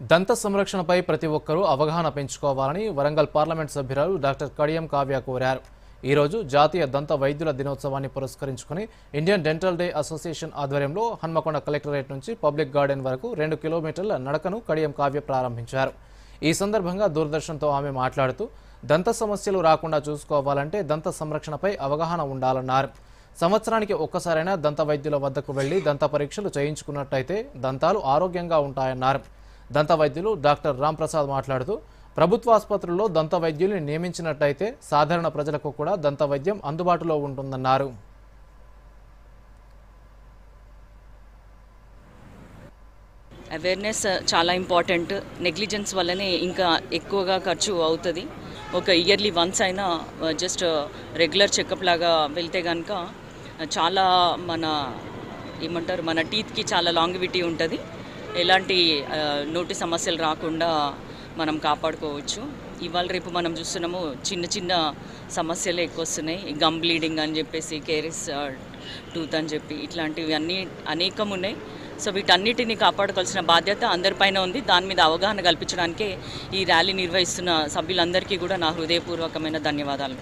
దంత సంరక్షణపై ప్రతి ఒక్కరూ అవగాహన పెంచుకోవాలని వరంగల్ పార్లమెంట్ సభ్యురాలు డాక్టర్ కడియం కావ్య కోరారు. ఈరోజు జాతీయ దంత వైద్యుల దినోత్సవాన్ని పురస్కరించుకుని ఇండియన్ డెంటల్ డే అసోసియేషన్ ఆధ్వర్యంలో హన్మకొండ కలెక్టరేట్ నుంచి పబ్లిక్ గార్డెన్ వరకు రెండు కిలోమీటర్ల నడకను కడియం కావ్య ప్రారంభించారు. ఈ సందర్భంగా దూరదర్శన్తో ఆమె మాట్లాడుతూ దంత సమస్యలు రాకుండా చూసుకోవాలంటే దంత సంరక్షణపై అవగాహన ఉండాలన్నారు. సంవత్సరానికి ఒక్కసారైనా దంత వైద్యుల వద్దకు వెళ్ళి దంత పరీక్షలు చేయించుకున్నట్టయితే దంతాలు ఆరోగ్యంగా ఉంటాయన్నారు. దంత వైద్యులు డాక్టర్ రాంప్రసాద్ మాట్లాడుతూ ప్రభుత్వ ఆసుపత్రుల్లో దంత వైద్యుల్ని నియమించినట్టయితే సాధారణ ప్రజలకు కూడా దంత వైద్యం అందుబాటులో ఉంటుందన్నారు. అవేర్నెస్ uh, చాలా ఇంపార్టెంట్ నెగ్లిజెన్స్ వల్లనే ఇంకా ఎక్కువగా ఖర్చు అవుతుంది. ఒక ఇయర్లీ వన్స్ అయినా జస్ట్ రెగ్యులర్ చెకప్ లాగా వెళ్తే కనుక uh, చాలా మన ఏమంటారు మన టీత్కి చాలా లాంగివిటీ ఉంటుంది. ఎలాంటి నోటి సమస్యలు రాకుండా మనం కాపాడుకోవచ్చు. ఇవాళ రేపు మనం చూస్తున్నాము చిన్న చిన్న సమస్యలు ఎక్కువ వస్తున్నాయి గమ్ బ్లీడింగ్ అని చెప్పేసి కేరిస్ టూత్ అని చెప్పి ఇట్లాంటివి అన్నీ అనేకం ఉన్నాయి సో వీటన్నిటిని కాపాడుకోవాల్సిన బాధ్యత అందరిపైన ఉంది. దాని మీద అవగాహన కల్పించడానికే ఈ ర్యాలీ నిర్వహిస్తున్న సభ్యులందరికీ కూడా నా హృదయపూర్వకమైన ధన్యవాదాలు.